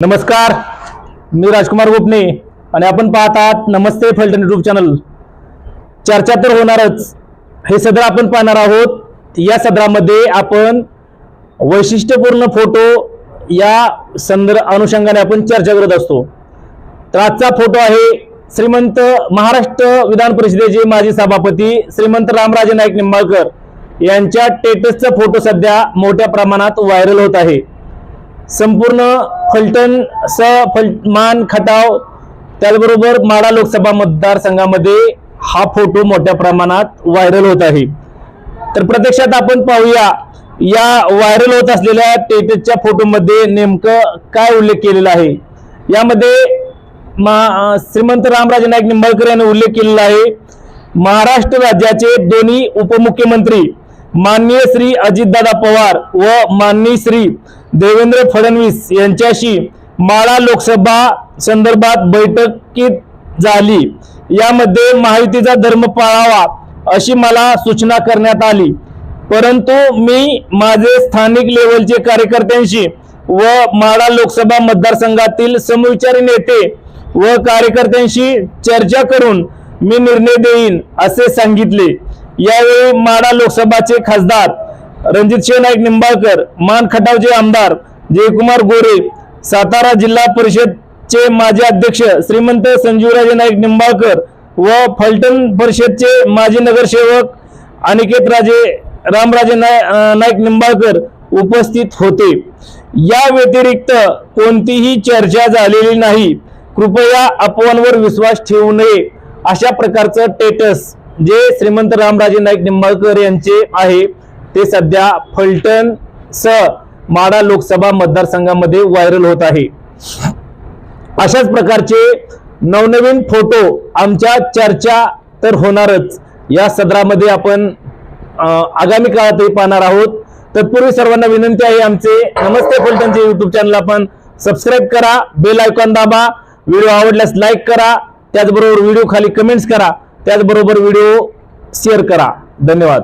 नमस्कार मी राजकुमार गोपने आणि आपण पाहत आहात नमस्ते फलटण युट्यूब चॅनल चर्चा तर होणारच. हे सदर आपण पाहणार आहोत. या सदरामध्ये आपण वैशिष्ट्यपूर्ण फोटो या संदर्भ अनुषंगाने आपण चर्चा करत असतो. तर आजचा फोटो आहे श्रीमंत महाराष्ट्र विधान परिषदेचे माजी सभापती श्रीमंत रामराजे नाईक निंबाळकर. यांच्या टेटसचा फोटो सध्या मोठ्या प्रमाणात व्हायरल होत आहे. संपूर्ण फलटण स फल मान खटाव त्याचबरोबर माडा लोकसभा मतदारसंघामध्ये हा फोटो मोठ्या प्रमाणात व्हायरल होत आहे. तर प्रत्यक्षात आपण पाहूया या व्हायरल होत असलेल्या टेटसच्या फोटोमध्ये नेमकं काय उल्लेख केलेला आहे? यामध्ये मा श्रीमंत रामराजे नाईक निंबाळकर यांनी उल्लेख केलेला आहे. महाराष्ट्र राज्याचे दोन्ही उपमुख्यमंत्री माननीय श्री अजितदादा पवार व माननीय श्री देवेंद्र फडणवीस यांच्याशी माळा लोकसभा संदर्भात बैठकीत झाली. यामध्ये माहितीचा धर्म पाळावा अशी मला सूचना करण्यात आली. परंतु मी माझे स्थानिक लेवलचे कार्यकर्त्यांशी व माळा लोकसभा मतदारसंघातील समविचारी नेते व कार्यकर्त्यांशी चर्चा करून मी निर्णय देईन असे सांगितले. यावेळी माडा लोकसभाचे खासदार रणजित नाईक निंबाळकर मान खटावचे आमदार जयकुमार गोरे सातारा जिल्हा परिषदचे माजी अध्यक्ष श्रीमंत संजीवराजे नाईक निंबाळकर व फलटण परिषदचे माजी नगरसेवक अनिकेत राजे रामराजे नाय नाईक निंबाळकर उपस्थित होते. या व्यतिरिक्त कोणतीही चर्चा झालेली नाही. कृपया अफवांवर विश्वास ठेवू नये. अशा प्रकारचं टेटस जे श्रीमंत रामराजे नाईक निंबाळकर यांचे आहे ते सध्या फलटण स माडा लोकसभा मतदारसंघामध्ये व्हायरल होत आहे. अशाच प्रकारचे नवनवीन फोटो आमच्या चर्चा तर होणारच. या सदरामध्ये आपण आगामी काळातही पाहणार आहोत. तत्पूर्वी सर्वांना विनंती आहे आमचे नमस्ते फलटणचे युट्यूब चॅनल आपण सबस्क्राईब करा बेल आयकॉन दाबा. व्हिडिओ आवडल्यास लाईक करा. त्याचबरोबर व्हिडिओ खाली कमेंट्स करा. त्याचबरोबर व्हिडिओ शेअर करा. धन्यवाद.